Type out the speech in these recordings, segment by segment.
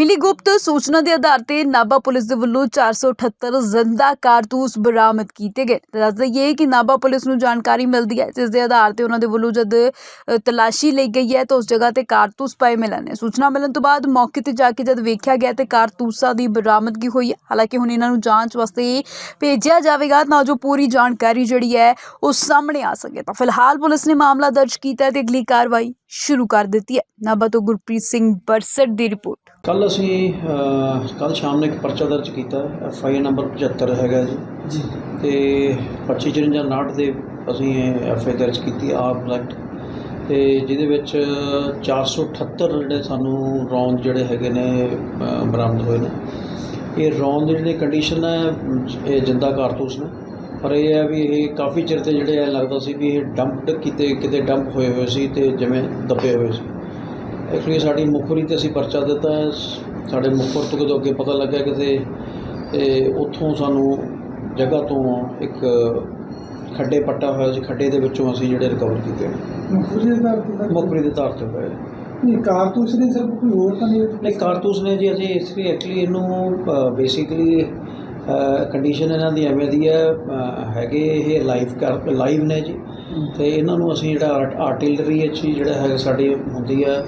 ਮਿਲੀ ਗੁਪਤ ਸੂਚਨਾ ਦੇ ਆਧਾਰ ਤੇ ਨਾਭਾ ਪੁਲਿਸ ਦੇ ਵੱਲੋਂ 478 ਜ਼ਿੰਦਾ ਕਾਰਤੂਸ ਬਰਾਮਦ ਕੀਤੇ ਗਏ। ਦੱਸ ਦਈਏ ਕਿ ਨਾਭਾ ਪੁਲਿਸ ਨੂੰ ਜਾਣਕਾਰੀ ਮਿਲਦੀ ਹੈ, ਜਿਸ ਦੇ ਆਧਾਰ ਤੇ ਉਹਨਾਂ ਦੇ ਵੱਲੋਂ ਜਦ ਤਲਾਸ਼ੀ ਲਈ ਗਈ ਹੈ, ਤਾਂ ਉਸ ਜਗ੍ਹਾ ਤੇ ਕਾਰਤੂਸ ਪਏ ਮਿਲਣ ਨੇ। ਸੂਚਨਾ ਮਿਲਣ ਤੋਂ ਬਾਅਦ ਮੌਕੇ ਤੇ ਜਾ ਕੇ ਜਦ ਵੇਖਿਆ ਗਿਆ ਤੇ ਕਾਰਤੂਸਾਂ ਦੀ ਬਰਾਮਦਗੀ ਹੋਈ ਹੈ। ਹਾਲਾਂਕਿ ਹੁਣ ਇਹਨਾਂ ਨੂੰ ਜਾਂਚ ਵਾਸਤੇ ਭੇਜਿਆ ਜਾਵੇਗਾ, ਤਾਂ ਜੋ ਪੂਰੀ ਜਾਣਕਾਰੀ ਜਿਹੜੀ ਹੈ, ਉਹ ਸਾਹਮਣੇ ਆ ਸਕੇ। ਤਾਂ ਫਿਲਹਾਲ ਪੁਲਿਸ ਨੇ ਮਾਮਲਾ ਦਰਜ ਕੀਤਾ ਹੈ ਤੇ ਅਗਲੀ ਕਾਰਵਾਈ ਸ਼ੁਰੂ ਕਰ ਦਿੱਤੀ ਹੈ। ਨਾਭਾ ਤੋਂ ਗੁਰਪ੍ਰੀਤ ਸਿੰਘ ਬਰਸਟ ਦੀ ਰਿਪੋਰਟ। ਕੱਲ ਅਸੀਂ ਕੱਲ ਸ਼ਾਮ ਨੂੰ ਇੱਕ ਪਰਚਾ ਦਰਜ ਕੀਤਾ ਐਫ ਆਈ ਨੰਬਰ 75 ਹੈਗਾ ਜੀ। ਜੀ। ਤੇ 2559 ਦੇ ਅਸੀਂ ਐਫ ਆਈ ਦਰਜ ਕੀਤੀ ਆਪ ਐਕਟ ਤੇ ਜਿਹਦੇ ਵਿੱਚ 478 ਜਿਹੜੇ ਸਾਨੂੰ ਰੌਂਦ ਜਿਹੜੇ ਹੈਗੇ ਨੇ ਬਰਾਮਦ ਹੋਏ ਨੇ। ਇਹ ਰੌਂਦ ਦੀ ਜਿਹੜੀ ਕੰਡੀਸ਼ਨ ਹੈ ਇਹ ਜਿੰਦਾ ਕਾਰਤੂਸ ਨੇ। ਪਰ ਇਹ ਹੈ ਵੀ ਇਹ ਕਾਫੀ ਚਿਰ ਤੇ ਜਿਹੜੇ ਐ ਲੱਗਦਾ ਸੀ ਵੀ ਇਹ ਡੰਪਡ ਕਿਤੇ ਕਿਤੇ ਡੰਪ ਹੋਏ ਹੋਏ ਸੀ ਤੇ ਜਿਵੇਂ ਦੱਬੇ ਹੋਏ ਸੀ। ਐਕਚੁਅਲੀ ਸਾਡੀ ਮੁਖਬਰੀ ਤੇ ਅਸੀਂ ਪਰਚਾ ਦਿੱਤਾ। ਹੈ। ਸਾਡੇ ਮੁਖਬਰ ਤੋਂ ਜਦੋਂ ਅੱਗੇ ਪਤਾ ਲੱਗਿਆ ਕਿਤੇ ਤੇ ਉੱਥੋਂ ਸਾਨੂੰ ਜਗ੍ਹਾ ਤੋਂ ਇੱਕ ਖੱਡੇ ਪੱਟਾ ਹੋਇਆ ਸੀ। ਖੱਡੇ ਦੇ ਵਿੱਚੋਂ ਅਸੀਂ ਜਿਹੜੇ ਰਿਕਵਰ ਕੀਤੇ। ਨੇ ਮੁਖਬਰੀ ਦੇ ਆਧਾਰ ਤੇ ਸਰ? ਮੁਖਬਰੀ ਦੇ ਆਧਾਰ ਤੇ ਹੋਏ ਨਹੀਂ ਕਾਰਤੂਸ ਨਹੀਂ ਸਰ ਕੋਈ ਹੋਰ ਤਾਂ ਨਹੀਂ? ਨਹੀਂ ਕਾਰਤੂਸ ਨੇ ਜੀ ਅਸੀਂ ਇਸ ਲਈ ਐਕਚੁਅਲੀ ਇਹਨੂੰ ਬੇਸਿਕਲੀ ਕੰਡੀਸ਼ਨ ਇਹਨਾਂ ਦੀ ਐਵੇਂ ਦੀ ਹੈ ਹੈਗੇ ਇਹ ਲਾਈਵ ਕਰ ਲਾਈਵ ਨੇ ਜੀ। ਤੇ ਇਹਨਾਂ ਨੂੰ ਅਸੀਂ ਜਿਹੜਾ ਆਰਟਿਲਰੀ ਹੀ ਜਿਹੜਾ ਹੈਗਾ ਸਾਡੀ ਹੁੰਦੀ ਹੈ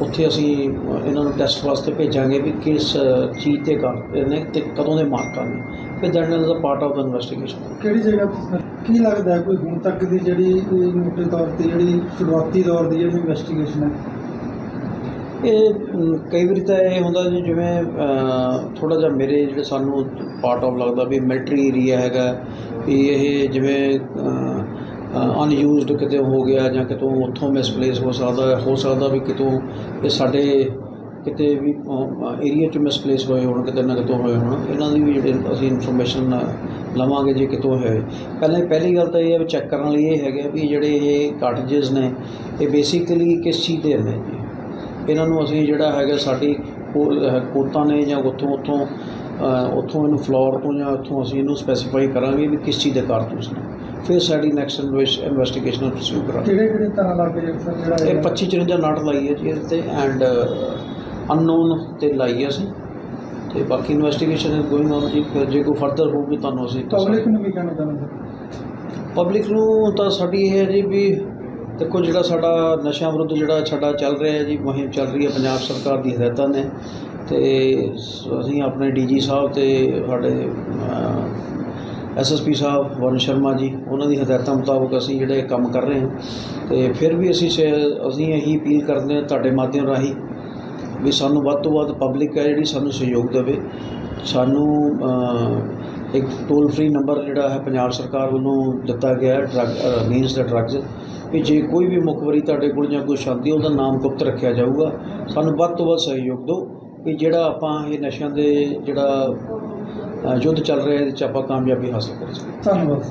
ਉੱਥੇ ਅਸੀਂ ਇਹਨਾਂ ਨੂੰ ਟੈਸਟ ਵਾਸਤੇ ਭੇਜਾਂਗੇ ਵੀ ਕਿਸ ਚੀਜ਼ ਤੇ ਕਰ ਨੇ ਤੇ ਕਦੋਂ ਦੇ ਮਾਰਕਾਂ ਨੇ ਫਿਰ that is a part of the investigation ਕਿਹੜੀ ਜਗ੍ਹਾ ਕੀ ਲੱਗਦਾ ਹੈ ਕੋਈ ਹੁਣ ਤੱਕ ਦੀ ਜਿਹੜੀ ਮੋਟੇ ਤੌਰ ਤੇ ਜਿਹੜੀ ਸ਼ੁਰੂਆਤੀ ਦੌਰ ਦੀ ਜਿਹੜੀ ਇਨਵੈਸਟੀਗੇਸ਼ਨ ਹੈ? ਇਹ ਕਈ ਵਾਰੀ ਤਾਂ ਇਹ ਹੁੰਦਾ ਜੀ ਜਿਵੇਂ ਥੋੜਾ ਜਿਹਾ ਮੇਰੇ ਜਿਹੜੇ ਸਾਨੂੰ ਪਾਰਟ ਆਫ ਲੱਗਦਾ ਵੀ ਮਿਲਟਰੀ ਏਰੀਆ ਹੈਗਾ ਵੀ ਇਹ ਜਿਵੇਂ ਅਨਯੂਜ਼ਡ ਕਿਤੇ ਹੋ ਗਿਆ ਜਾਂ ਕਿਤੋਂ ਉੱਥੋਂ ਮਿਸਪਲੇਸ ਹੋ ਸਕਦਾ ਹੋ ਸਕਦਾ ਵੀ ਕਿਤੋਂ ਇਹ ਸਾਡੇ ਕਿਤੇ ਵੀ ਏਰੀਆ 'ਚ ਮਿਸਪਲੇਸ ਹੋਏ ਹੋਣ, ਕਿਤੇ ਨਾ ਕਿਤੋਂ ਹੋਏ ਹੋਣ, ਇਹਨਾਂ ਦੀ ਵੀ ਜਿਹੜੇ ਅਸੀਂ ਇਨਫੋਰਮੇਸ਼ਨ ਲਵਾਂਗੇ ਜੇ ਕਿਤੋਂ ਹੈ। ਪਹਿਲੇ ਪਹਿਲੀ ਗੱਲ ਤਾਂ ਇਹ ਹੈ ਵੀ ਚੈੱਕ ਕਰਨ ਲਈ ਇਹ ਹੈਗਾ ਵੀ ਜਿਹੜੇ ਇਹ ਕਾਰਟੇਜਸ ਨੇ, ਇਹ ਬੇਸਿਕਲੀ ਕਿਸ ਚੀਜ਼ ਦੇ ਨੇ ਜੀ? ਇਹਨਾਂ ਨੂੰ ਅਸੀਂ ਜਿਹੜਾ ਹੈਗਾ ਸਾਡੀ ਕੋ- ਕੋਤਾਂ ਨੇ ਜਾਂ ਉੱਥੋਂ ਉੱਥੋਂ ਉੱਥੋਂ ਇਹਨੂੰ ਫਲੋਰ ਤੋਂ ਜਾਂ ਉੱਥੋਂ ਅਸੀਂ ਇਹਨੂੰ ਸਪੈਸੀਫਾਈ ਕਰਾਂਗੇ ਵੀ ਕਿਸ ਚੀਜ਼ ਦੇ ਕਾਰਤੂਸ ਨੇ। ਫਿਰ ਸਾਡੀ ਨੈਕਸਟ ਇਨਵੈਸਟੀਗੇਸ਼ਨ ਪਰਸਿਊ ਕਰਾਂਗੇ। ਕਿਹੜੇ ਕਿਹੜੇ ਤਰ੍ਹਾਂ ਲੱਗ ਜਿਹੜਾ ਇਹ ਹੈਗਾ? 25 54 ਨਾਟ ਲਾਈ ਹੈ ਜੀ ਤੇ ਐਂਡ ਅਨਨੋਨ ਤੇ ਲਾਈ ਹੈ ਅਸੀਂ। ਤੇ ਬਾਕੀ ਇਨਵੈਸਟੀਗੇਸ਼ਨ ਇਜ਼ ਗੋਇੰਗ ਔਨ ਜੀ ਫਿਰ ਜੇ ਕੋਈ ਫਰਦਰ ਹੋਊਗੀ ਤੁਹਾਨੂੰ ਅਸੀਂ ਪਬਲਿਕ ਨੂੰ ਕੀ ਕਹਿਣਾ ਚਾਹੁੰਦੇ ਪਬਲਿਕ ਨੂੰ ਤਾਂ ਸਾਡੀ ਇਹ ਹੈ ਜੀ ਵੀ ਦੇਖੋ ਜਿਹੜਾ ਸਾਡਾ ਨਸ਼ਿਆਂ ਵਿਰੁੱਧ ਜਿਹੜਾ ਸਾਡਾ ਚੱਲ ਰਿਹਾ ਹੈ ਜੀ ਮੁਹਿੰਮ ਚੱਲ ਰਹੀ ਹੈ ਪੰਜਾਬ ਸਰਕਾਰ ਦੀ ਹਦਾਇਤਾਂ ਨੇ। ਤੇ ਅਸੀਂ ਆਪਣੇ ਡੀਜੀ ਸਾਹਿਬ ਤੇ ਸਾਡੇ ਐਸਐਸਪੀ ਸਾਹਿਬ ਵਰਨ ਸ਼ਰਮਾ ਜੀ, ਉਹਨਾਂ ਦੀ ਹਦਾਇਤਾਂ ਮੁਤਾਬਕ ਅਸੀਂ ਜਿਹੜੇ ਕੰਮ ਕਰ ਰਹੇ ਹਾਂ ਤੇ ਫਿਰ ਵੀ ਅਸੀਂ ਸ਼- ਅਸੀਂ ਇਹੀ ਅਪੀਲ ਕਰਦੇ ਹਾਂ ਤੁਹਾਡੇ ਮਾਧਿਅਮ ਰਾਹੀਂ ਵੀ ਸਾਨੂੰ ਵੱਧ ਤੋਂ ਵੱਧ ਪਬਲਿਕ ਹੈ ਜਿਹੜੀ ਸਾਨੂੰ ਸਹਿਯੋਗ ਦੇਵੇ। ਸਾਨੂੰ ਇੱਕ ਟੋਲ ਫ੍ਰੀ ਨੰਬਰ ਜਿਹੜਾ ਹੈ ਪੰਜਾਬ ਸਰਕਾਰ ਵੱਲੋਂ ਦਿੱਤਾ ਗਿਆ ਹੈ ਡਰੱਗ ਅਗੇਂਸਟ ਦਾ ਡਰੱਗਸ ਵੀ ਜੇ ਕੋਈ ਵੀ ਮੁਖਬਰੀ ਤੁਹਾਡੇ ਕੋਲ ਜਾਂ ਕੋਈ ਸ਼ਾਦੀ ਉਹਦਾ ਨਾਮ ਗੁਪਤ ਰੱਖਿਆ ਜਾਊਗਾ। ਸਾਨੂੰ ਵੱਧ ਤੋਂ ਵੱਧ ਸਹਿਯੋਗ ਦਿਓ। ਕਿ ਜਿਹੜਾ ਆਪਾਂ ਇਹ ਨਸ਼ਿਆਂ ਦੇ ਜਿਹੜਾ ਯੁੱਧ ਚੱਲ ਰਿਹਾ ਇਹਦੇ 'ਚ ਆਪਾਂ ਕਾਮਯਾਬੀ ਹਾਸਲ ਕਰ ਸਕੀਏ। ਧੰਨਵਾਦ।